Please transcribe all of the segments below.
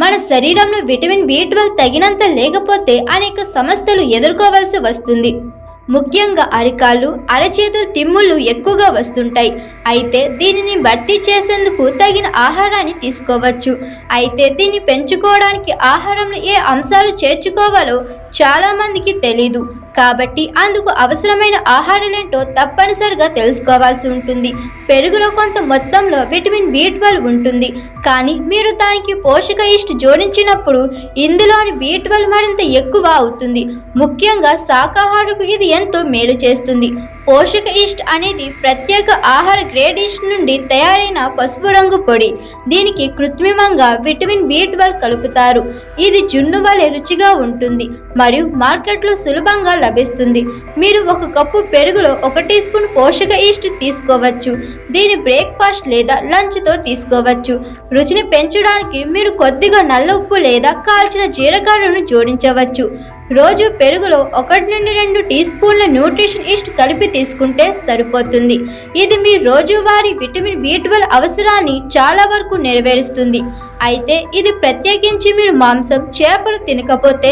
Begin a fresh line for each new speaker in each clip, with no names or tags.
మన శరీరంలో vitamin B twelve తగినంత లేకపోతే అనేక సమస్యలు ఎదుర్కోవాల్సి వస్తుంది. ముఖ్యంగా అరికాలు అరచేతుల తిమ్ముళ్ళు ఎక్కువగా వస్తుంటాయి. అయితే దీనిని భర్తీ చేసేందుకు తగిన ఆహారాన్ని తీసుకోవచ్చు. అయితే దీన్ని పెంచుకోవడానికి ఆహారంలో ఏ అంశాలు చేర్చుకోవాలో చాలామందికి తెలీదు. కాబట్టి అందుకు అవసరమైన ఆహారాలేంటో తప్పనిసరిగా తెలుసుకోవాల్సి ఉంటుంది. పెరుగులో కొంత మొత్తంలో విటమిన్ బి ట్వెల్వ్ ఉంటుంది. కానీ మీరు దానికి పోషక ఇష్ట జోడించినప్పుడు ఇందులోని బి ట్వెల్వ్ మరింత ఎక్కువ అవుతుంది. ముఖ్యంగా శాకాహారుకు ఇది ఎంతో మేలు చేస్తుంది. పోషక ఈస్ట్ అనేది ప్రత్యేక ఆహార గ్రేడ్ ఈస్ట్ నుండి తయారైన పసుపు రంగు పొడి. దీనికి కృత్రిమంగా విటమిన్ బి ట్వెల్వ్ కలుపుతారు. ఇది జున్ను వలె రుచిగా ఉంటుంది మరియు మార్కెట్లో సులభంగా లభిస్తుంది. మీరు ఒక కప్పు పెరుగులో ఒక టీ స్పూన్ పోషక ఈస్ట్ తీసుకోవచ్చు. దీని బ్రేక్ఫాస్ట్ లేదా లంచ్తో తీసుకోవచ్చు. రుచిని పెంచడానికి మీరు కొద్దిగా నల్ల ఉప్పు లేదా కాల్చిన జీలకర్రను జోడించవచ్చు. రోజు పెరుగులో ఒకటి నుండి రెండు టీ స్పూన్ల న్యూట్రిషన్ ఈస్ట్ కలిపి తీసుకుంటే సరిపోతుంది. ఇది మీ రోజువారీ విటమిన్ బి ట్వెల్వ్ అవసరాన్ని చాలా వరకు నెరవేరుస్తుంది. అయితే ఇది ప్రత్యేకించి మీరు మాంసం చేపలు తినకపోతే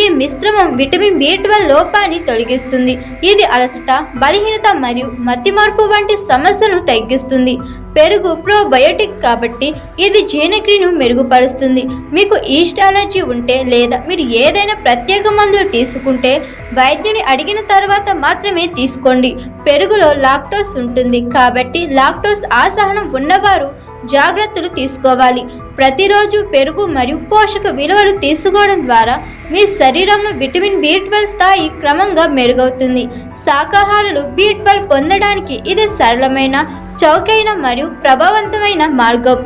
ఈ మిశ్రమం విటమిన్ బి ట్వెల్వ్ లోపాన్ని తొలగిస్తుంది. ఇది అలసట బలహీనత మరియు మతిమరుపు వంటి సమస్యను తగ్గిస్తుంది. పెరుగు ప్రోబయోటిక్ కాబట్టి ఇది జీర్ణక్రియను మెరుగుపరుస్తుంది. మీకు ఈస్ట్ అలర్జీ ఉంటే లేదా మీరు ఏదైనా ప్రత్యేక మందులు తీసుకుంటే వైద్యుని అడిగిన తర్వాత మాత్రమే తీసుకోండి. పెరుగులో లాక్టోస్ ఉంటుంది కాబట్టి లాక్టోస్ ఆసహనం ఉన్నవారు జాగ్రత్తలు తీసుకోవాలి. ప్రతిరోజు పెరుగు మరియు పోషక విలువలు తీసుకోవడం ద్వారా మీ శరీరంలో విటమిన్ బి ట్వెల్వ్ స్థాయి క్రమంగా మెరుగవుతుంది. శాకాహారులు బి ట్వెల్వ్ పొందడానికి ఇది సరళమైన చౌకైన మరియు ప్రభావవంతమైన మార్గం.